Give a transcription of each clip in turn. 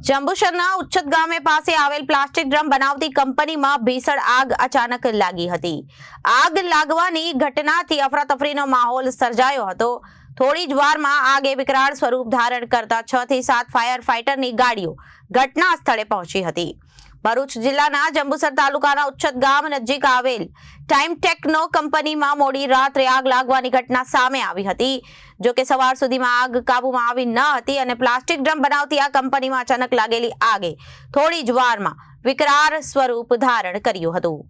જંબુસરના ઉચ્છત ગામે પાસે આવેલ પ્લાસ્ટિક ડ્રમ બનાવતી કંપનીમાં ભીષણ આગ અચાનક લાગી હતી. આગ લાગવાની ઘટનાથી અફરાતફરીનો માહોલ સર્જાયો હતો. થોડી જ વારમાં આગે વિકરાળ સ્વરૂપ ધારણ કરતા છ થી સાત ફાયર ફાઈટરની ગાડીઓ ઘટના સ્થળે પહોંચી હતી. ભરૂચ જિલ્લાના જંબુસર તાલુકાના ઉચ્છત ગામ નજીક આવેલ ટાઈમ ટેકનો કંપનીમાં મોડી રાત્રે આગ લાગવાની ઘટના સામે આવી હતી. જો કે સવાર સુધીમાં આગ કાબૂમાં આવી ન હતી અને પ્લાસ્ટિક ડ્રમ બનાવતી આ કંપનીમાં અચાનક લાગેલી આગે થોડી જ વારમાં વિકરાળ સ્વરૂપ ધારણ કર્યું હતું.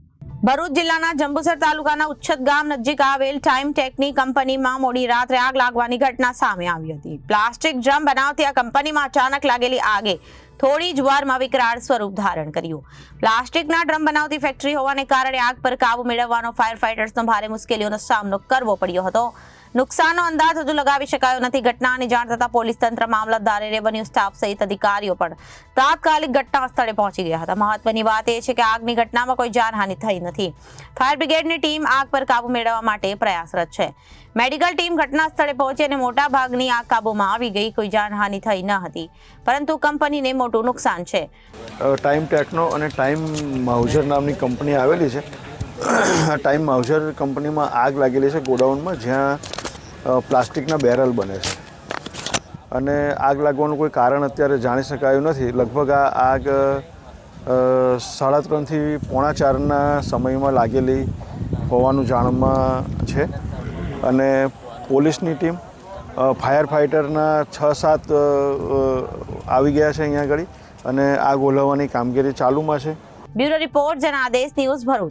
ભરૂચ જિલ્લાના જંબુસર તાલુકાના ઉચ્છત ગામ નજીક આવેલ ટાઈમ ટેકની કંપનીમાં મોડી રાત્રે આગ લાગવાની ઘટના સામે આવી હતી. પ્લાસ્ટિક ડ્રમ બનાવતી આ કંપનીમાં અચાનક લાગેલી આગે થોડી જ વારમાં વિકરાળ સ્વરૂપ ધારણ કર્યું. પ્લાસ્ટિકના ડ્રમ બનાવતી ફેક્ટરી હોવાને કારણે આગ પર કાબુ મેળવવાનો ફાયર ફાઇટર્સનો ભારે મુશ્કેલીઓનો સામનો કરવો પડ્યો હતો. નુકસાનનો અંદાજ હજુ લગાવી શકાયો નથી. ઘટનાની જાણ થતાં પોલીસ તંત્ર મામલતદારે રેવન્યુ સ્ટાફ સહિત અધિકારીઓ પણ તાત્કાલિક ઘટના સ્થળે પહોંચી ગયા હતા. મહત્વની વાત એ છે કે આગની ઘટનામાં કોઈ જાનહાનિ થઈ નથી. ફાયર બ્રિગેડની ટીમ આગ પર કાબુ મેળવવા માટે પ્રયાસરત છે. મેડિકલ ટીમ ઘટના સ્થળે પહોંચી અને મોટા ભાગની આગ કાબૂમાં આવી ગઈ. કોઈ જાનહાનિ થઈ ન હતી. પરંતુ કંપનીને મોટું નુકસાન છે. ટાઈમ ટેકનો અને ટાઈમ માઉઝર નામની કંપની આવેલી છે. ટાઈમ માઉઝર કંપનીમાં આગ લાગેલી છે ગોડાઉનમાં, જ્યાં પ્લાસ્ટિકના બેરલ બને છે. અને આગ લાગવાનું કોઈ કારણ અત્યારે જાણી શકાયું નથી. લગભગ આ આગ સાડા ત્રણથી પોણા ચારના સમયમાં લાગેલી હોવાનું જાણમાં છે. અને પોલીસની ટીમ ફાયર ફાઇટરના છ સાત આવી ગયા છે અહીંયા આગળ. અને આગ ઓલવવાની કામગીરી ચાલુમાં છે. Bureau report, Janadesh, news Bharuch.